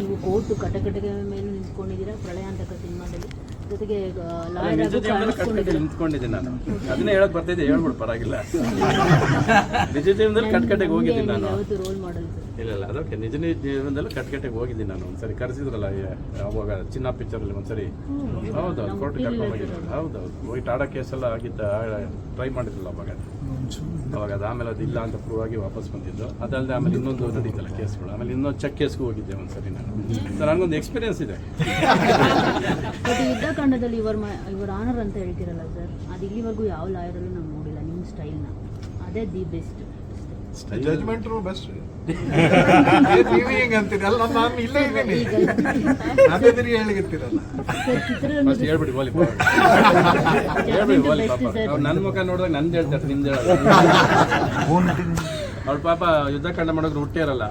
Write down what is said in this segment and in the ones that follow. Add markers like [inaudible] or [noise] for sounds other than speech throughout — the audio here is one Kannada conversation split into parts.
ನೀವು ಕೋರ್ಟು ಕಟಕಟಗೆ ಮೇಲೆ ನಿಂತ್ಕೊಂಡಿದ್ದೀರಾ? ಪ್ರಳಯಾಂತಕ ಸಿನಿಮಾದಲ್ಲಿ? ಜೊತೆಗೆ ನಿಂತ್ಕೊಂಡಿದ್ದೀನಿ ನಾನು. ಅದನ್ನೇ ಹೇಳಕ್ ಬರ್ತಿದ್ದೆ ಹೇಳ್ಬಿಡು ಪರವಾಗಿಲ್ಲ. ನಿಜ ಜೀವನದಲ್ಲಿ ಕಟ್ಕಟ್ಟೆಗೆ ಹೋಗಿದ್ದೀನಿ ನಾನು. ಯಾವತ್ತು ರೋಲ್ ಮಾಡಲ್ ಇಲ್ಲ ಇಲ್ಲ ಅದಕ್ಕೆ ನಿಜ ನಿಜ ಜೀವನದಲ್ಲಿ ಕಟ್ಕಟ್ಟೆಗೆ ಹೋಗಿದ್ದೀನಿ ನಾನು. ಒಂದ್ಸರಿ ಕರೆಸಿದ್ರಲ್ಲ ಅವಾಗ ಚಿನ್ನ ಪಿಕ್ಚರಲ್ಲಿ ಒಂದ್ಸರಿ. ಹೌದು ಹೌದು ಕೋರ್ಟ್ ಕರ್ಕೊಂಡು ಹೋಗಿದ್ದೆ ಹೌದು ಹೌದು. ಹೋಗಿ ಟಾಡಾ ಎಲ್ಲ ಆಗಿದ್ದ ಟ್ರೈ ಮಾಡಿದ್ರಲ್ಲ ಅವಾಗ. ಅವಾಗ ಅದು ಆಮೇಲೆ ಅದು ಇಲ್ಲ ಅಂತ ಪ್ರೂವ್ ಆಗಿ ವಾಪಸ್ ಬಂದಿದ್ದು. ಅದಲ್ಲದೆ ಆಮೇಲೆ ಇನ್ನೊಂದು ನಡೀತಲ್ಲ ಕೇಸ್ಗಳು. ಆಮೇಲೆ ಇನ್ನೊಂದು ಚೆಕ್ ಕೇಸ್ಗೂ ಹೋಗಿದ್ದೆ ಒಂದ್ಸರಿ ನಾನು. ಸೊ ನನಗೊಂದು ಎಕ್ಸ್ಪೀರಿಯನ್ಸ್ ಇದೆ. [laughs] ಯುದ್ಧಕಾಂಡದಲ್ಲಿ ಇವರ್ ಇವರ್ ಆನರ್ ಅಂತ ಹೇಳ್ತಿರಲ್ಲ ಸರ್ ಅದು ಇಲ್ಲಿವರೆಗೂ ಯಾವ ಲಾಯರಲ್ಲೂ ನಾವು ನೋಡಿಲ್ಲ ನಿಮ್ಮ ಸ್ಟೈಲ್ನ ಅದೇ ದಿ ಬೆಸ್ಟ್ ಜಜ್ಮೆಂಟ್ ಬೆಸ್ಟ್ ನೀವು ಹಿಂಗ ಅಂತೀರಿ? ಅಲ್ಲ ನಾನು ಇಲ್ಲೇ ಇದ್ದೀನಿ. ಅದೇ ತಿರುಗಿ ಹೇಳಿರ್ತೀರಲ್ಲ ಫಸ್ಟ್ ಹೇಳ್ಬಿಡಿ ಬೋಲಿ ಹೇಳ್ಬಿಡಿ ಬೋಲಿ ಪಾಪ. ಅವ್ರು ನನ್ನ ಮುಖ ನೋಡಿದಾಗ ನಂದು ಹೇಳ್ತಾರೆ ನಿಮ್ದು ಹೇಳಲ್ಲ ಅವ್ಳ ಪಾಪ ಯುದ್ಧ ಕಂಡ ಮಾಡೋದ್ರು ಹುಟ್ಟೇ ಇರಲ್ಲ.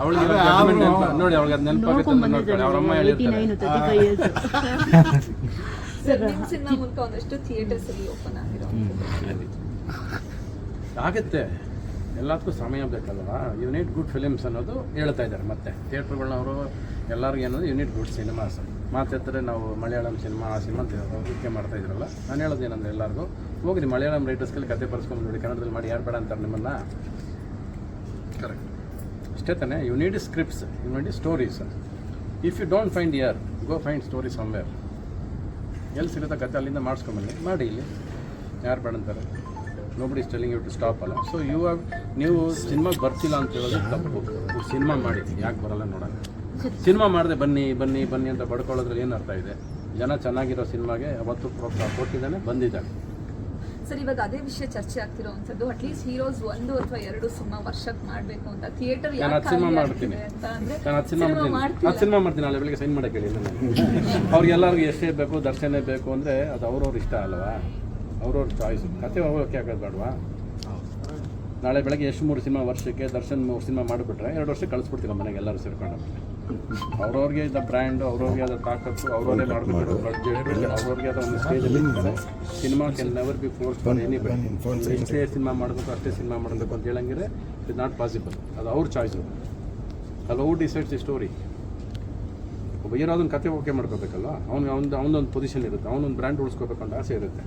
ನೆನ್ಪ- ನೋಡಿ ಅವಳಿಗೆ ಅದು ನೆನಪಾಗುತ್ತೆ ಅಂತ ನೋಡ್ಕೊಳ್ಳಿ. ಅವ್ರ ಅಮ್ಮ ಏಯ್ಟಿ ಹೇಳಿರ್ತಾರೆ. [laughs] ಒಂದಷ್ಟು ಥಿಯೇಟರ್ಸ್ ಅಲ್ಲಿ ಓಪನ್ ಆಗಿರೋ ಆಗುತ್ತೆ. ಎಲ್ಲದಕ್ಕೂ ಸಮಯ ಯು ಯುನಿಟ್ ಗುಡ್ ಫಿಲಿಮ್ಸ್ ಅನ್ನೋದು ಹೇಳ್ತಾ ಇದ್ದಾರೆ ಮತ್ತೆ. ಥಿಯೇಟ್ರ್ಗಳನ್ನವರು ಎಲ್ಲರಿಗೂ ಏನಂದ್ರೆ ಯುನಿಟ್ ಗುಡ್ ಸಿನಿಮಾಸ್ ಮಾತೆತ್ತರೆ ನಾವು ಮಲಯಾಳಂ ಸಿನಿಮಾ ಆ ಸಿನಿಮಾ ಮಾಡ್ತಾ ಇದ್ರಲ್ಲ. ನಾನು ಹೇಳೋದು ಏನಂದ್ರೆ ಎಲ್ಲರಿಗೂ ಹೋಗಿ ಮಲಯಾಳಂ ರೈಟರ್ಸ್ಗೆ ಕತೆ ಬರ್ಸ್ಕೊಂಡು ನೋಡಿ, ಕನ್ನಡದಲ್ಲಿ ಮಾಡಿ, ಯಾರು ಬೇಡ ಅಂತಾರೆ ನಿಮ್ಮನ್ನು? ಕರೆಕ್ಟ್ ಅಷ್ಟೇ ತಾನೇ you need scripts you need stories if you don't find your go find story somewhere ಎಲ್ಲಿ ಸಿಗುತ್ತೆ ಕತೆ ಅಲ್ಲಿಂದ ಮಾಡಿಸ್ಕೊಂಬನ್ನಿ ಮಾಡಿ ಇಲ್ಲಿ. ಯಾರು ಬೇಡ ಅಂತಾರೆ. Nobody is telling you to stop ಅಲ್ಲ. ಸೊ ಯು ಹ್ಯಾವ್ ನೀವು ಸಿನಿಮಾಗೆ ಬರ್ತಿಲ್ಲ ಅಂತ ಹೇಳೋದು ತಪ್ಪು. ಸಿನಿಮಾ ಮಾಡಿ ಯಾಕೆ ಬರಲ್ಲ ನೋಡೋಣ? ಸಿನಿಮಾ ಮಾಡಿದೆ ಬನ್ನಿ ಬನ್ನಿ ಬನ್ನಿ ಅಂತ ಪಡ್ಕೊಳ್ಳೋದ್ರಲ್ಲಿ ಏನು ಅರ್ಥ ಇದೆ? ಜನ ಚೆನ್ನಾಗಿರೋ ಸಿನಿಮಾಗೆ ಅವತ್ತು ಪ್ರೋತ್ಸಾಹ ಕೊಟ್ಟಿದ್ದಾನೆ ಬಂದಿದ್ದಾನೆ. ಸರ್ ಇವಾಗ ಅದೇ ವಿಷಯ ಚರ್ಚೆ ಆಗ್ತಿರೋವಂಥದ್ದು ಅಟ್ಲೀಸ್ಟ್ ಹೀರೋಸ್ ಒಂದು ಅಥವಾ ಎರಡು ಸಿನಿಮಾ ವರ್ಷಕ್ಕೆ ಮಾಡಬೇಕು ಅಂತ. ಥಿಯೇಟರ್ ನಾನು ಹತ್ತು ಸಿನಿಮಾ ಮಾಡ್ತೀನಿ. ನಾನು ಹತ್ತು ಸಿನಿಮಾ ಮಾಡ್ತೀನಿ. ಹತ್ತು ಸಿನಿಮಾ ಮಾಡ್ತೀನಿ ನಾಳೆ ಬೆಳಿಗ್ಗೆ ಸೈನ್ ಮಾಡಕ್ಕೆ ಹೇಳಿ ಅವ್ರಿಗೆಲ್ಲರಿಗೂ ಎಷ್ಟೇ ಬೇಕು ದರ್ಶನ ಬೇಕು ಅಂದರೆ ಅದು ಅವ್ರವ್ರ ಇಷ್ಟ ಅಲ್ವಾ? ಅವ್ರವ್ರ ಚಾಯ್ಸು ಕತೆ ಹೋಗೋಕೆ ಆಗೋದು ಬೇಡವಾ ನಾಳೆ ಬೆಳಗ್ಗೆ ಎಷ್ಟು ಮೂರು ಸಿನಿಮಾ ವರ್ಷಕ್ಕೆ ದರ್ಶನ್ ಮೂರು ಸಿನಿಮಾ ಮಾಡಿಬಿಟ್ರೆ ಎರಡು ವರ್ಷ ಕಳಿಸ್ಬಿಡ್ತೀವಿ ನಮ್ಮ ಮನೆಗೆ ಎಲ್ಲರೂ ಸೇರ್ಕೊಂಡು. ಅವ್ರವ್ರಿಗೆ ಇದ್ದ ಬ್ರ್ಯಾಂಡ್ ಅವ್ರವ್ರಿಗೆ ಅದ ತಾಕತ್ತು ಅವ್ರವರೇ ಬಡ್ಜೆಟ್ ಅವ್ರವ್ರಿಗೆ ಆದ ಒಂದು ಸ್ಟೇಜಲ್ಲಿ ಸಿನಿಮಾ ಕೆಲ್ never be force for any ಎಷ್ಟೇ ಸಿನಿಮಾ ಮಾಡಬೇಕು ಅಷ್ಟೇ ಸಿನಿಮಾ ಮಾಡಬೇಕು ಅಂತ ಹೇಳಂಗಿದ್ರೆ ಇಟ್ ನಾಟ್ ಪಾಸಿಬಲ್ ಅದು ಅವ್ರ ಚಾಯ್ಸು ಅದು ಅವ್ರು ಡಿಸೈಡ್ಸ್ ದಿ ಸ್ಟೋರಿ ಒಬ್ಬ ಏನೋ ಅದನ್ನ ಕತೆ ಓಕೆ ಮಾಡ್ಕೋಬೇಕಲ್ವ? ಅವ್ನು ಅವ್ನು ಅವನೊಂದು ಪೊಸಿಷನ್ ಇರುತ್ತೆ. ಅವನೊಂದು ಬ್ರ್ಯಾಂಡ್ ಉಳಿಸ್ಕೋಬೇಕು ಅಂತ ಆಸೆ ಇರುತ್ತೆ.